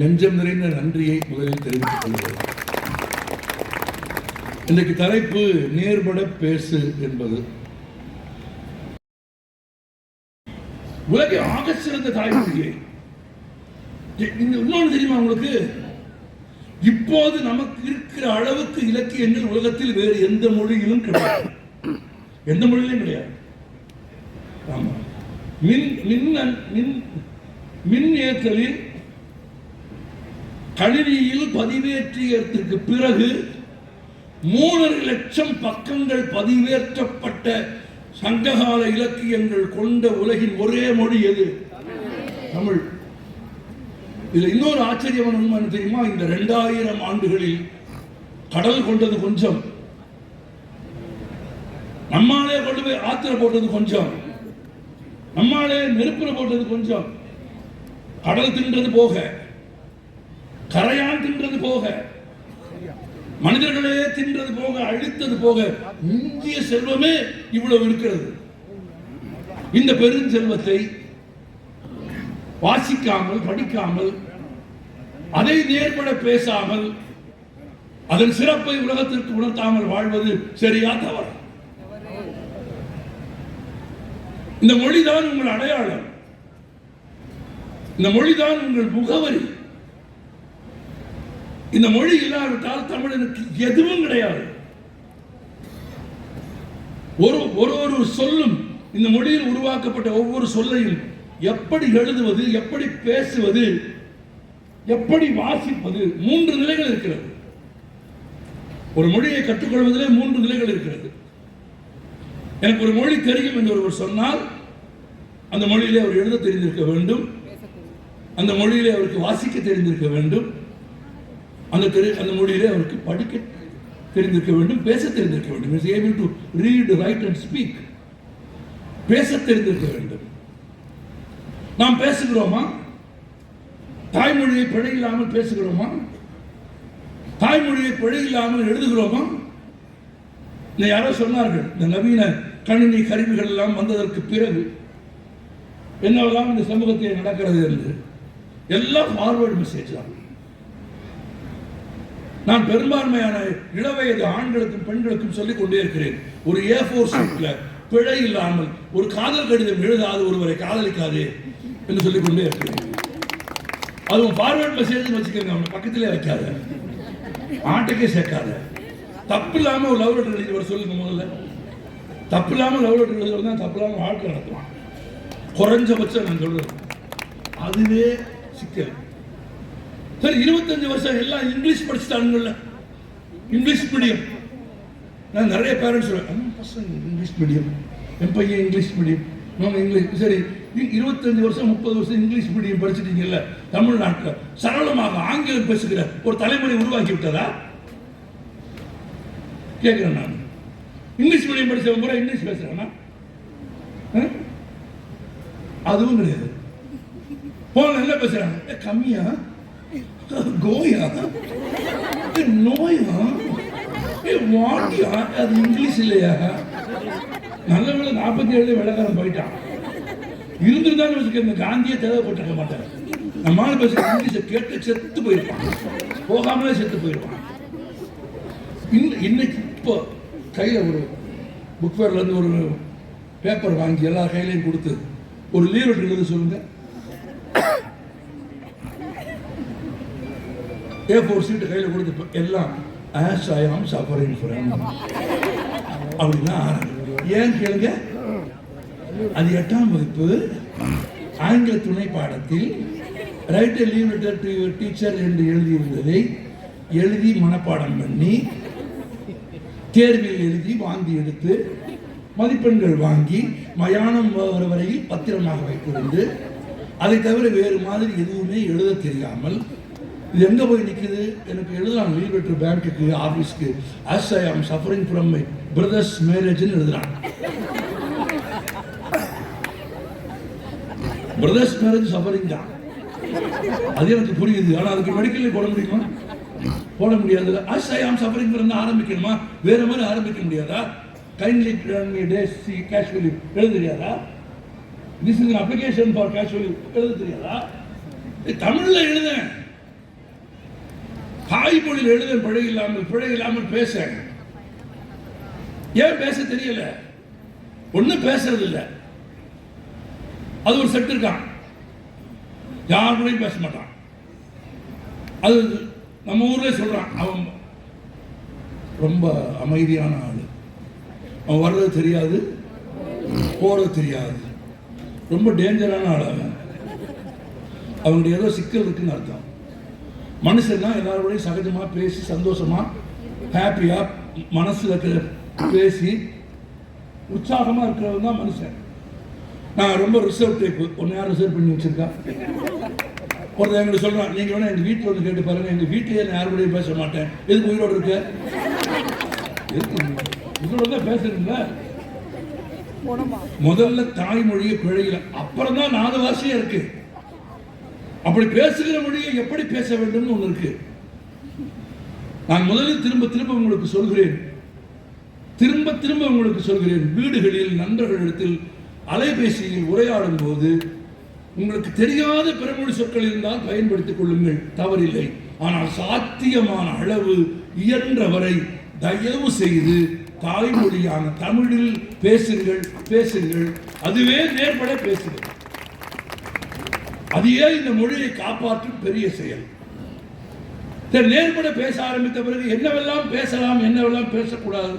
நெஞ்சம் நிறைந்த நன்றியை முதலில் தெரிவித்துக் கொள்கிறேன். இன்றைக்கு தலைப்பு நேர்பட பேசு என்பது. உலகில் ஆக சிறந்த தாய்மொழியை. இன்னொன்று தெரியுமா உங்களுக்கு? இப்போது நமக்கு இருக்கிற அளவுக்கு இலக்கியங்கள் உலகத்தில் வேறு எந்த மொழியிலும் கிடையாது. எந்த மொழியிலும் கிடையாது. ஆமா. மின் மின் மின் மின் ஏற்றலில் கணினியில் பதிவேற்றியதற்கு பிறகு மூணரை லட்சம் பக்கங்கள் பதிவேற்றப்பட்ட சங்ககால இலக்கியங்கள் கொண்ட உலகின் ஒரே மொழி எது? தமிழ். இதுல இன்னொரு ஆச்சரியமான உண்மை தெரியுமா? இந்த ரெண்டாயிரம் ஆண்டுகளில் கடல் கொண்டது கொஞ்சம். நம்மாலே கொண்டு போய் ஆத்திர போட்டது கொஞ்சம். நம்மாலே நெருப்புல போட்டது கொஞ்சம். கடல் தின்றது போக. கரையான் தின்றது போக மனிதர்களே தின்றது போக அழித்தது போக இந்திய செல்வமே இவ்வளவு இருக்கிறது. இந்த பெருஞ்செல்வத்தை வாசிக்காமல் படிக்காமல் அதை நேர்பட பேசாமல் அதன் சிறப்பை உலகத்திற்கு உணர்த்தாமல் வாழ்வது சரியா தவறு? இந்த மொழிதான் உங்கள் அடையாளம். இந்த மொழிதான் உங்கள் முகவரி. இந்த மொழி இல்லாவிட்டால் தமிழனுக்கு எதுவும் கிடையாது. ஒரு ஒரு ஒரு சொல்லும் இந்த மொழியில் உருவாக்கப்பட்ட ஒவ்வொரு சொல்லையும் எப்படி எழுதுவது எப்படி பேசுவது எப்படி வாசிப்பது மூன்று நிலைகள் இருக்கிறது. ஒரு மொழியை கற்றுக்கொள்வதிலே மூன்று நிலைகள் இருக்கிறது. எனக்கு ஒரு மொழி தெரியும் என்று ஒருவர் சொன்னால் அந்த மொழியிலே அவர் எழுத தெரிந்திருக்க வேண்டும். அந்த மொழியிலே அவருக்கு வாசிக்க தெரிந்திருக்க வேண்டும். அந்த தெரி அந்த மொழியிலே அவருக்கு படிக்க தெரிந்திருக்க வேண்டும் பேச தெரிந்திருக்க வேண்டும். Is able to read write and speak பேச தெரிந்திருக்க வேண்டும். நாம் பேசுகிறோமா? தாய்மொழியை பிழை இல்லாமல் பேசுகிறோமா? தாய்மொழியை பிழை இல்லாமல் எழுதுகிறோமா? இல்லை யாரோ சொன்னார்கள் இந்த நவீன கணினி கருவிகள் எல்லாம் வந்ததற்கு பிறகு என்னவெல்லாம் இந்த சமூகத்தில் நடக்கிறது என்று. எல்லாம் ஃபார்வர்டு மெசேஜ் தான். நான் பெரும்பான்மையான இளவயது ஆண்களுக்கும் பெண்களுக்கும் சொல்லிக் கொண்டே இருக்கிறேன். ஒரு ஏ ஃபோர் ஷீட்ல பிழை இல்லாமல் ஒரு காதல் கடிதம் எழுதாத ஒருவரை காதலிக்காதே என்று சொல்லிக் கொண்டே இருக்கிறேன். அதுவும் ஃபார்வர்ட் மெசேஜ் வச்சுக்கோங்க அவனை பக்கத்திலே வைக்காத. ஆட்டுக்கே சேர்க்காத. தப்பு இல்லாம ஒரு லவ் லெட்டர் எழுதி வர சொல்லுங்க முதல்ல. தப்பு இல்லாம லவ் லெட்டர் எழுதி தான் தப்பு இல்லாம வாழ்க்கை நடத்துவான். குறைஞ்சபட்சம் நான் சொல்றேன். அதுவே சிக்கல். சரி இருபத்தஞ்சு வருஷம் எல்லாம் இங்கிலீஷ் படிச்சுட்டாங்கல்ல இங்கிலீஷ் மீடியம். நான் நிறைய பேரண்ட்ஸ் சொல்லுவேன் பசங்க இங்கிலீஷ் மீடியம். என் பையன் இங்கிலீஷ் மீடியம். நாங்கள் இங்கிலீஷ். சரி இருபத்தஞ்சு வருஷம் முப்பது வருஷம் இங்கிலீஷ் மீடியம் படிச்சிட்டீங்கல்ல தமிழ்நாட்டில். சரளமாக ஆங்கிலம் பேசுகிற ஒரு தலைமுறை உருவாக்கி விட்டதா? கேட்குறேன் நான். இங்கிலீஷ் மீடியம் படித்தவங்க பூரா இங்கிலீஷ் பேசுகிறேன்னா ஆ? அதுவும் கிடையாது. போன என்ன பேசுகிறாங்க ஏ, கம்மியா? கோயா நோயா வாட்டியா அது இங்கிலீஷ் இல்லையா? நல்ல வேலை நாற்பத்தி ஏழு வெள்ளக்காரன் போயிட்டான் இருந்திருந்தாலும் வச்சுக்க இந்த காந்தியை தேவைப்பட்டிருக்க மாட்டார். நம்மால் பேச இங்கிலீஷை கேட்டு செத்து போயிருப்பான். போகாமலே செத்து போயிருப்பான். இன்னைக்கு இப்போ கையில் ஒரு புக் ஃபேர்லேருந்து ஒரு பேப்பர் வாங்கி எல்லா கையிலையும் கொடுத்து ஒரு லீவ் லெட்டர் எழுத சொல்லுங்கள் ஏ ஃபோர் சீட்டு கையில் கொடுத்து எல்லாம் as I am suffering from அப்படின்னா ஏன் கேளுங்க? அது எட்டாம் வகுப்பு ஆங்கில துணை பாடத்தில் write leave letter to your teacher என்று எழுதியிருந்ததை எழுதி மனப்பாடம் பண்ணி தேர்வில் எழுதி வாந்தி எடுத்து மதிப்பெண்கள் வாங்கி மயானம் வர வரையில் பத்திரமாக வைத்திருந்து அதை தவிர வேறு மாதிரி எதுவுமே எழுத தெரியாமல் இது எங்கே போய் நிற்குது எனக்கு எழுதலாம். லீவ் லெட்டர் பேங்க்குக்கு ஆஃபீஸ்க்கு as I am suffering from my brothers மேரேஜ்னு எழுதுறான் பிரதர்ஸ் மேரேஜ் சஃபரிங் தான். அது எனக்கு புரியுது. ஆனால் அதுக்கு மெடிக்கல்ல போட முடியுமா? போட முடியாது. As I am suffering from ஆரம்பிக்கணுமா? வேற மாதிரி ஆரம்பிக்க முடியாதா? கைண்ட்லி டேஸ் சி கேஷுவலி எழுத தெரியாதா this is application for casually எழுத தெரியாதா? தமிழில் எழுதேன். தாய்மொழியில் எழுத பிழை இல்லாமல் பிழை இல்லாமல் பேச. ஏன் பேச தெரியல? ஒன்றும் பேசுறது இல்லை அது ஒரு செட்டு இருக்கான். யார் கூடயும் பேச மாட்டான். அது நம்ம ஊர்ல சொல்றான். அவன் ரொம்ப அமைதியான ஆள். அவன் வர்றது தெரியாது போறது தெரியாது. ரொம்ப டேஞ்சரான ஆள் அவன். அவங்களுடைய ஏதோ சிக்கல் இருக்குன்னு அர்த்தம். மனுஷன்னா எல்லாரோடையும் சகஜமா பேசி சந்தோஷமா ஹாப்பியா மனசுல இருக்கிற பேசி உற்சாகமா இருக்கிறவன் தான் மனுஷன். நான் ரொம்ப ரிசர்வ் டைப் ஒன்று யார் ரிசர்வ் பண்ணி வச்சிருக்கா? ஒருத்தன் எங்கிட்ட சொல்றான் நீங்க வேணா எங்க வீட்டில் வந்து கேட்டு பாருங்க. எங்க வீட்லயே நான் யார் கூடயும் பேச மாட்டேன். எதுக்கு உயிரோடு இருக்க? உயிரோட தான் பேசுறீங்களா? முதல்ல தாய்மொழியை பிழையில. அப்புறம் தான் நாலு வாசியா இருக்கு. அப்படி பேசுகிற மொழியை எப்படி பேச வேண்டும்னு ஒன்று இருக்கு. நான் முதலில் திரும்ப திரும்ப உங்களுக்கு சொல்கிறேன். திரும்ப திரும்ப உங்களுக்கு சொல்கிறேன். வீடுகளில் நண்பர்களிடத்தில் அலைபேசியில் உரையாடும் போது உங்களுக்கு தெரியாத பிறமொழி சொற்கள் இருந்தால் பயன்படுத்திக் கொள்ளுங்கள். தவறில்லை. ஆனால் சாத்தியமான அளவு இயன்றவரை தயவு செய்து தாய்மொழியான தமிழில் பேசுங்கள் பேசுங்கள். அதுவே நேர்பட பேசுங்கள் அதையே இந்த மொழியை காப்பாற்றும் பெரிய செயல். சரி நேர்பட பேச ஆரம்பித்த பிறகு என்னவெல்லாம் பேசலாம் என்னவெல்லாம் பேசக்கூடாது?